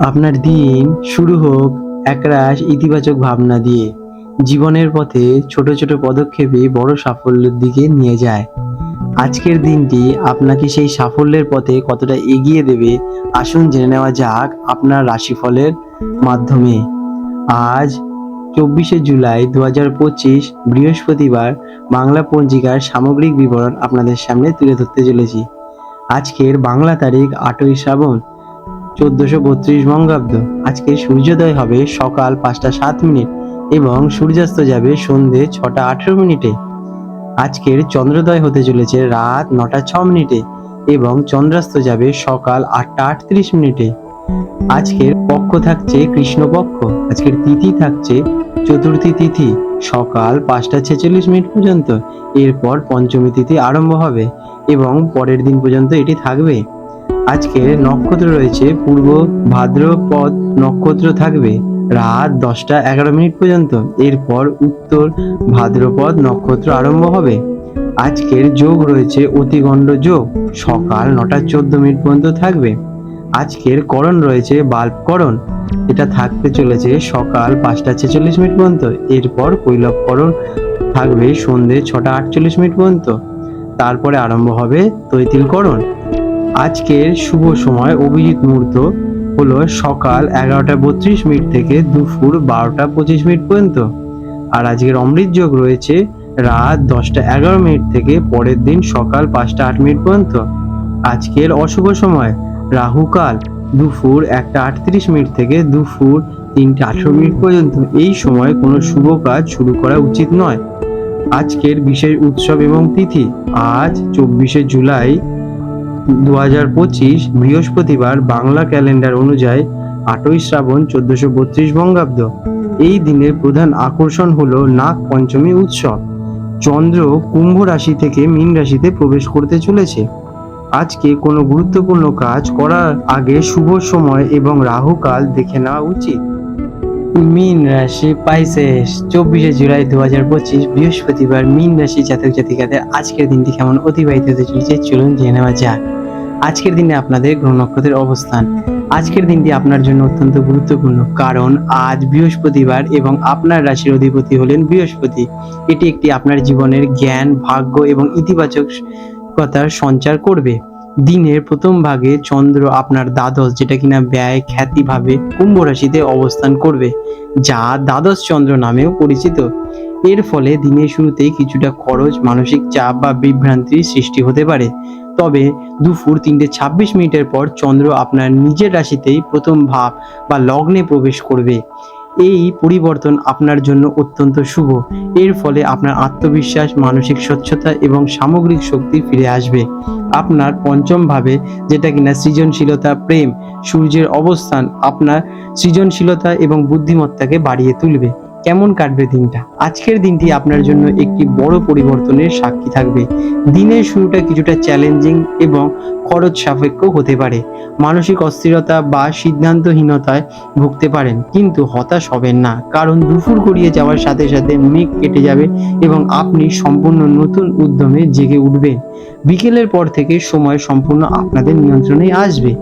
আপনার দিন শুরু হোক একরাশ ইতিবাচক ভাবনা দিয়ে। জীবনের পথে ছোট ছোট পদক্ষেপে বড় সাফল্যের দিকে নিয়ে যায়। আজকের দিনটি আপনাকে সেই সাফল্যের পথে কতটা এগিয়ে দেবে আসুন জেনে নেওয়া যাক আপনার রাশিফলের মাধ্যমে। আজ চব্বিশে জুলাই দু হাজার পঁচিশ বৃহস্পতিবার বাংলা পঞ্জিকার সামগ্রিক বিবরণ আপনাদের সামনে তুলে ধরতে চলেছি। আজকের বাংলা তারিখ আটই শ্রাবণ। চোদ্দশো বত্রিশ বঙ্গাব্দ। আজকে সূর্যোদয় হবে সকাল পাঁচটা সাত মিনিট এবং সূর্যাস্ত যাবে সন্ধে ছটা আঠেরো মিনিটে। আজকের চন্দ্রোদয় হতে চলেছে রাত নটা ছ মিনিটে এবং চন্দ্রাস্ত যাবে সকাল আটটা আটত্রিশ মিনিটে। আজকের পক্ষ থাকছে কৃষ্ণপক্ষ। আজকের তিথি থাকছে চতুর্থী তিথি। সকাল পাঁচটা ছেচল্লিশ মিনিট পর্যন্ত। এরপর পঞ্চমী তিথি আরম্ভ হবে এবং পরের দিন পর্যন্ত এটি থাকবে। আজকে নক্ষত্র রয়েছে পূর্ব ভাদ্রপদ নক্ষত্র থাকবে রাত দশটা এগারো মিনিট পর্যন্ত। এরপর উত্তর ভাদ্রপদ নক্ষত্র আরম্ভ হবে। আজকের যোগ রয়েছে অতিগণ্ড যোগ, সকাল নটা চোদ্দ মিনিট পর্যন্ত থাকবে। আজকের করণ রয়েছে বাল্ব করণ, এটা থাকতে চলেছে সকাল পাঁচটা ছেচল্লিশ মিনিট পর্যন্ত। এরপর কৈলব করণ থাকবে সন্ধে ছটা আটচল্লিশ মিনিট পর্যন্ত। তারপরে আরম্ভ হবে তৈতিলকরণ আজকের শুভ সময়, অভিজিৎ মুহূর্ত হলো সকাল এগারোটা বত্রিশ মিনিট থেকে দুপুর বারোটা পঁচিশ মিনিট পর্যন্ত। আর আজকের অমৃত যোগ রয়েছে রাত দশটা এগারো মিনিট থেকে পরের দিন সকাল পাঁচটা আট মিনিট পর্যন্ত। আজকের অশুভ সময় রাহুকাল দুপুর একটা আটত্রিশ মিনিট থেকে দুপুর তিনটে আঠেরো মিনিট পর্যন্ত। এই সময় কোনো শুভ কাজ শুরু করা উচিত নয়। আজকের বিশেষ উৎসব এবং তিথি, আজ চব্বিশে জুলাই দু পঁচিশ বৃহস্পতিবার বাংলা ক্যালেন্ডার অনুযায়ী আটই শ্রাবণ চোদ্দশো বত্রিশ বঙ্গাব্দ। এই দিনের প্রধান আকর্ষণ হলো নাগ পঞ্চমী উৎসব। চন্দ্র কুম্ভ রাশি থেকে মীন রাশিতে প্রবেশ করতে চলেছে। আজকে কোনো গুরুত্বপূর্ণ কাজ করার আগে শুভ সময় এবং রাহুকাল দেখে নেওয়া উচিত। মীন রাশি পাইসেস চব্বিশে জুলাই দু হাজার পঁচিশ বৃহস্পতিবার মীন রাশি জাতক জাতিকাদের আজকের দিনটি কেমন অতিবাহিত হতে চলেছে? চলুন জেনে নেওয়া যাক। আজকের দিনে আপনাদের গ্রহ নক্ষত্রের অবস্থান। আজকের দিনটি আপনার জন্য অত্যন্ত গুরুত্বপূর্ণ, কারণ আজ বৃহস্পতিবার এবং আপনার রাশির অধিপতি হলেন বৃহস্পতি। এটি একটি আপনার জীবনের জ্ঞান, ভাগ্য এবং ইতিবাচকতার সঞ্চার করবে। দিনের প্রথম ভাগে চন্দ্র আপনার দ্বাদশ, যেটা কিনা ব্যয় খ্যাতিভাবে কুম্ভ রাশিতে অবস্থান করবে, যা দ্বাদশ চন্দ্র নামেও পরিচিত। এর ফলে দিনের শুরুতেই কিছুটা খরচ, মানসিক চাপ বা বিভ্রান্তির সৃষ্টি হতে পারে। তবে দুপুর তিনটে ছাব্বিশ মিনিটের পর চন্দ্র আপনার নিজের রাশিতেই প্রথম ভাব বা লগ্নে প্রবেশ করবে। এই পরিবর্তন আপনার জন্য অত্যন্ত শুভ। এর ফলে আপনার আত্মবিশ্বাস, মানসিক স্বচ্ছতা এবং সামগ্রিক শক্তি ফিরে আসবে। আপনার পঞ্চম ভাবে যেটা কিনা সৃজনশীলতা, প্রেম, সূর্যের অবস্থান আপনার সৃজনশীলতা এবং বুদ্ধিমত্তাকে বাড়িয়ে তুলবে। কেমন কাটবে দিনটা? আজকের দিনটি আপনার জন্য একটি বড় পরিবর্তনের সাক্ষী থাকবে। দিনের শুরুটা কিছুটা চ্যালেঞ্জিং এবং খরচ সাপেক্ষ হতে পারে। মানসিক অস্থিরতা বা সিদ্ধান্তহীনতায় ভুগতে পারেন, কিন্তু হতাশ হবেন না। কারণ দুপুর গড়িয়ে যাওয়ার সাথে সাথে মেঘ কেটে যাবে এবং আপনি সম্পূর্ণ নতুন উদ্যমে জেগে উঠবেন। বিকেলের পর থেকে সময় সম্পূর্ণ আপনাদের নিয়ন্ত্রণে আসবে।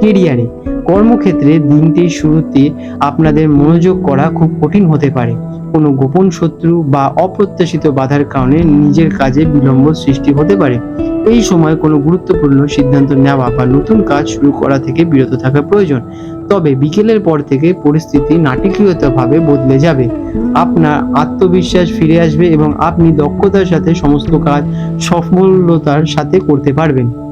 কেরিয়ারে কর্মক্ষেত্রে দিনটির শুরুতে আপনাদের মনোযোগ করা খুব কঠিন হতে পারে। কোনো গোপন শত্রু বা অপ্রত্যাশিত বাধার কারণে নিজের কাজে বিলম্ব সৃষ্টি হতে পারে। এই সময় কোনো গুরুত্বপূর্ণ সিদ্ধান্ত নেওয়া বা নতুন কাজ শুরু করা থেকে বিরত থাকা প্রয়োজন। তবে বিকেলের পর থেকে পরিস্থিতি নাটকীয়তাভাবে বদলে যাবে। আপনার আত্মবিশ্বাস ফিরে আসবে এবং আপনি দক্ষতার সাথে সমস্ত কাজ সফলতার সাথে করতে পারবেন।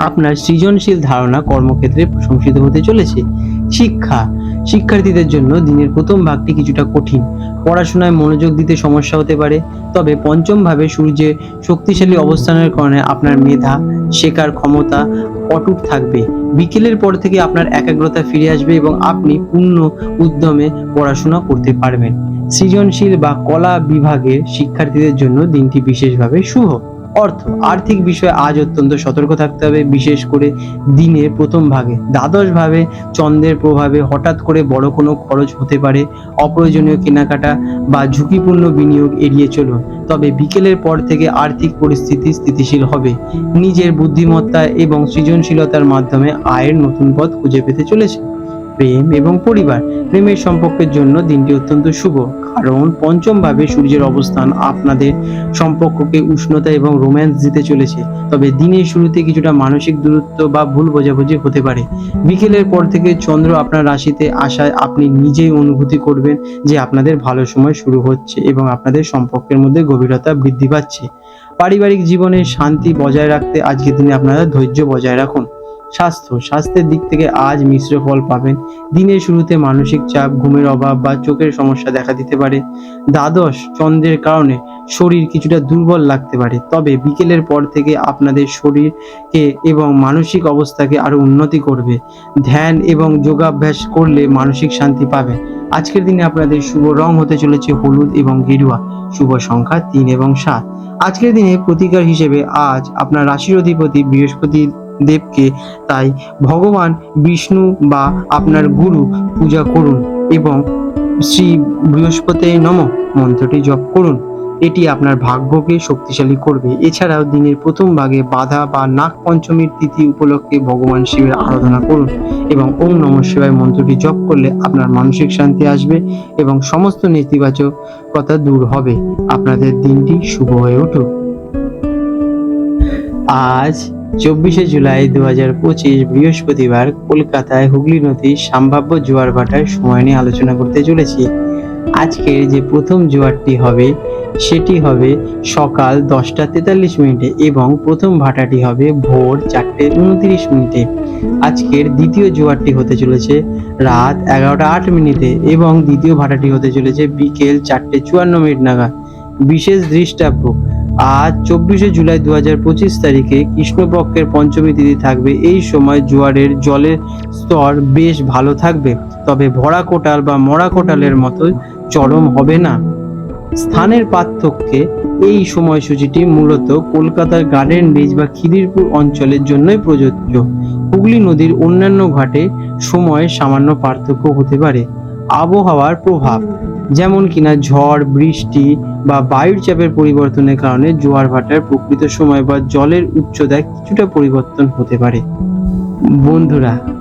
আপনার সৃজনশীল ধারণা কর্মক্ষেত্রে প্রশংসিত হতে চলেছে। শিক্ষা। শিক্ষার্থীদের জন্য দিনের প্রথম ভাগটি কিছুটা কঠিন। পড়াশোনায় মনোযোগ দিতে সমস্যা হতে পারে, তবে পঞ্চম ভাবে সূর্যের শক্তিশালী অবস্থানের কারণে আপনার মেধা, শেখার ক্ষমতা অটুট থাকবে। বিকেলের পর থেকে আপনার একাগ্রতা ফিরে আসবে এবং আপনি পূর্ণ উদ্যমে পড়াশোনা করতে পারবেন। সৃজনশীল বা কলা বিভাগের শিক্ষার্থীদের জন্য দিনটি বিশেষভাবে শুভ। অর্থ, আর্থিক বিষয়ে আজ অত্যন্ত সতর্ক থাকতে হবে, বিশেষ করে দিনের প্রথম ভাগে। দ্বাদশ ভাবে চন্দ্রের প্রভাবে হঠাৎ করে বড় কোনো খরচ হতে পারে, অপ্রয়োজনীয় কেনাকাটা বা ঝুঁকিপূর্ণ বিনিয়োগ এড়িয়ে চলুন। তবে বিকেলের পর থেকে আর্থিক পরিস্থিতি স্থিতিশীল হবে। নিজের বুদ্ধিমত্তা এবং সৃজনশীলতার মাধ্যমে আয়ের নতুন পথ খুঁজে পেতে চলেছে। প্রেম এবং পরিবার। প্রেমের সম্পর্কের জন্য দিনটি অত্যন্ত শুভ, কারণ পঞ্চম ভাবে সূর্যের অবস্থান আপনাদের সম্পর্ককে উষ্ণতা এবং রোম্যান্স দিতে চলেছে। তবে দিনের শুরুতে কিছুটা মানসিক দূরত্ব বা ভুল বোঝাবুঝি হতে পারে। বিকেলের পর থেকে চন্দ্র আপনার রাশিতে আসায় আপনি নিজেই অনুভূতি করবেন যে আপনাদের ভালো সময় শুরু হচ্ছে এবং আপনাদের সম্পর্কের মধ্যে গভীরতা বৃদ্ধি পাচ্ছে। পারিবারিক জীবনে শান্তি বজায় রাখতে আজকের দিনে আপনারা ধৈর্য বজায় রাখুন। স্বাস্থ্য, স্বাস্থ্যের দিক থেকে আজ মিশ্র ফল পাবেন। দিনের শুরুতে মানসিক চাপ, ঘুমের অভাব বা চোখের সমস্যা দেখা দিতে পারে। দ্বাদশ চন্দ্রের কারণে শরীর কিছুটা দুর্বল লাগতে পারে। তবে বিকেলের পর থেকে আপনাদের শরীরকে এবং মানসিক অবস্থাকে আরও উন্নতি করবে। ধ্যান এবং যোগাভ্যাস করলে মানসিক শান্তি পাবে। আজকের দিনে আপনাদের শুভ রং হতে চলেছে হলুদ এবং গেরুয়া। শুভ সংখ্যা তিন এবং সাত। আজকের দিনে প্রতিকার হিসেবে আজ আপনার রাশির অধিপতি বৃহস্পতি দেবকে। তাই ভগবান বিষ্ণু বা আপনার গুরু পূজা করুন এবং শ্রী বৃহস্পতি নম মন্ত্রটি জপ করুন। এটি আপনার ভাগ্যকে শক্তিশালী করবে। এছাড়াও দিনের প্রথম ভাগে বাধা বা নাগ পঞ্চমীর তিথি উপলক্ষে ভগবান শিবের আরাধনা করুন এবং ওম নম শিবায় মন্ত্রটি জপ করলে আপনার মানসিক শান্তি আসবে এবং সমস্ত নেতিবাচকতা দূর হবে। আপনাদের দিনটি শুভ হয়ে উঠুক। আজ চব্বিশে জুলাই দু হাজার পঁচিশ বৃহস্পতিবার কলকাতায় হুগলি নদীর সম্ভাব্য জোয়ার ভাটার সময় নিয়ে আলোচনা করতে চলেছি। আজকের যে প্রথম জোয়ারটি হবে, সেটি হবে সকাল দশটা তেতাল্লিশ মিনিটে এবং প্রথম ভাটাটি হবে ভোর চারটে উনত্রিশ মিনিটে। আজকের দ্বিতীয় জোয়ারটি হতে চলেছে রাত এগারোটা আট মিনিটে এবং দ্বিতীয় ভাটাটি হতে চলেছে বিকেল চারটে চুয়ান্ন মিনিট নাগাদ। বিশেষ দৃষ্টাব্য আজ চব্বিশে জুলাই দু হাজার পঁচিশ তারিখে কৃষ্ণপক্ষের পঞ্চমী তিথি থাকবে। এই সময় জোয়ারের জলের স্তর বেশ ভালো থাকবে, তবে ভরা কোটাল বা মরা কোটালের মতো চরম হবে না। স্থানের পার্থক্যে এই সময়সূচিটি মূলত কলকাতার গার্ডেন রিজ বা খিদিরপুর অঞ্চলের জন্যই প্রযোজ্য। হুগলি নদীর অন্যান্য ঘাটে সময়ে সামান্য পার্থক্য হতে পারে। আবহাওয়ার প্রভাব যেমন কিনা ঝড়, বৃষ্টি বা বায়ুর চাপের পরিবর্তনের কারণে জোয়ার ভাটার প্রকৃত সময় বা জলের উচ্চতায় কিছুটা পরিবর্তন হতে পারে। বন্ধুরা